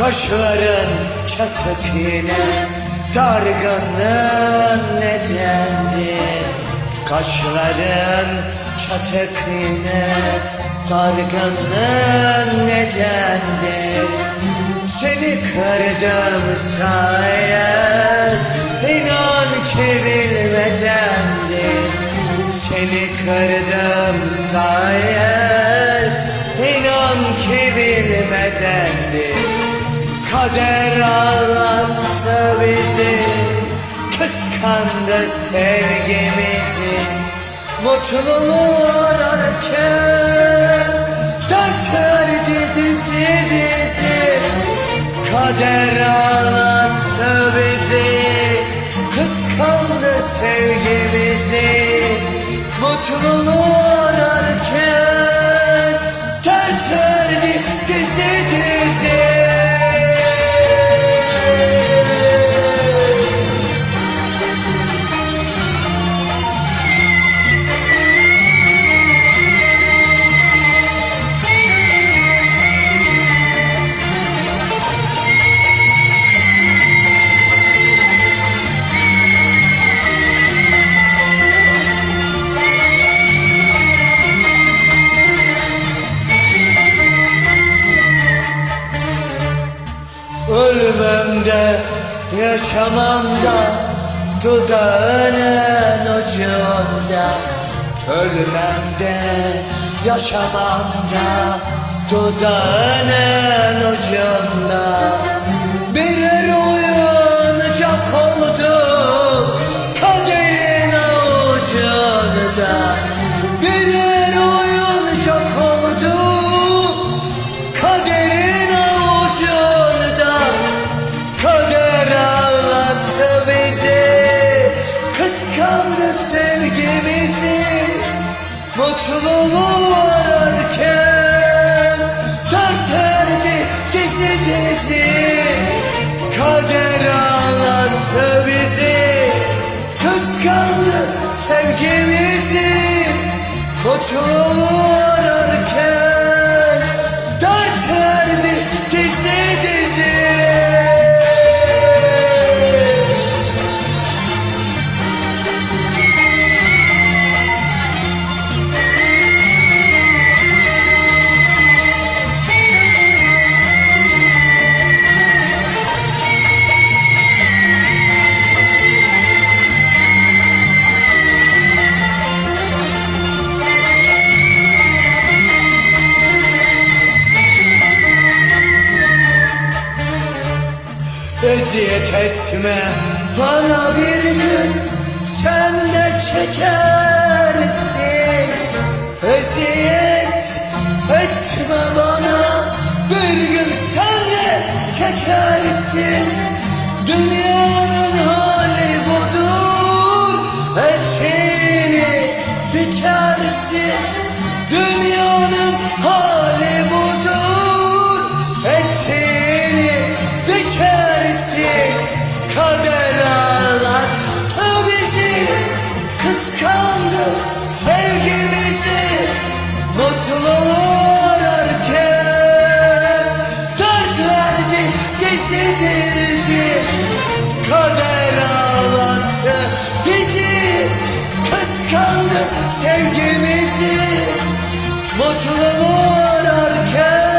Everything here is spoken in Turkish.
Kaşların çatık yine Dargınlığın nedendir Kaşların çatık yine Dargınlığın nedendir Seni kırdım sayar İnan ki bilmedendir Seni kırdım sayar İnan ki bilmedendir Kader ağlattı bizi Kıskandı sevgimizi. Mutluluğu ararken Dert verdi dizi dizi. Kader ağlattı bizi Kıskandı sevgimizi. Mutluluğu ararken Ölmem de yaşamam da Dudağının ucunda Ölmem de yaşamam da Dudağının ucunda Birer oyuncak Kıskandı sevgimizi Mutluluğu ararken. Dert verdi dizi dizi Kader ağlattı bizi. Kıskandı sevgimizi Mutluluğu Eziyet etme. Bana bir gün sen de çekersin. Eziyet etme bana. Bir gün sen de çekersin. Dünyanın hali budur. Etini biçersin. Dünyanın hali budur Kader ağlattı bizi Kıskandı sevgimizi. Mutluluğu ararken Dert verdi dizi dizi. Kader ağlattı bizi. Kıskandı sevgimizi. Mutluluğu ararken